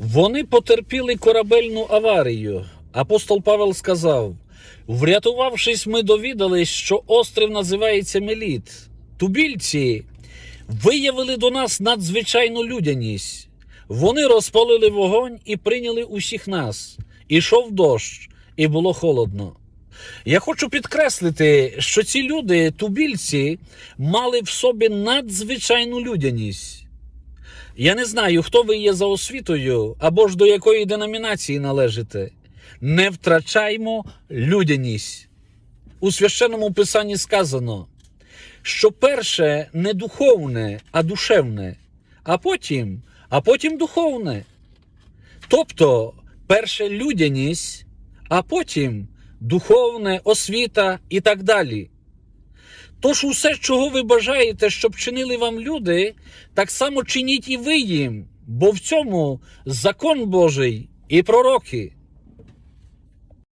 Вони потерпіли корабельну аварію. Апостол Павел сказав: врятувавшись, ми довідались, що острів називається Меліт. Тубільці виявили до нас надзвичайну людяність. Вони розпалили вогонь і прийняли усіх нас. Ішов дощ, і було холодно. Я хочу підкреслити, що ці люди, тубільці, мали в собі надзвичайну людяність. Я не знаю, хто ви є за освітою або ж до якої деномінації належите. Не втрачаймо людяність. У священному писанні сказано, що перше не духовне, а душевне, а потім, а потім духовне. Тобто, перше людяність, а потім духовне, освіта і так далі. Тож усе, чого ви бажаєте, щоб чинили вам люди, так само чиніть і ви їм, бо в цьому закон Божий і пророки.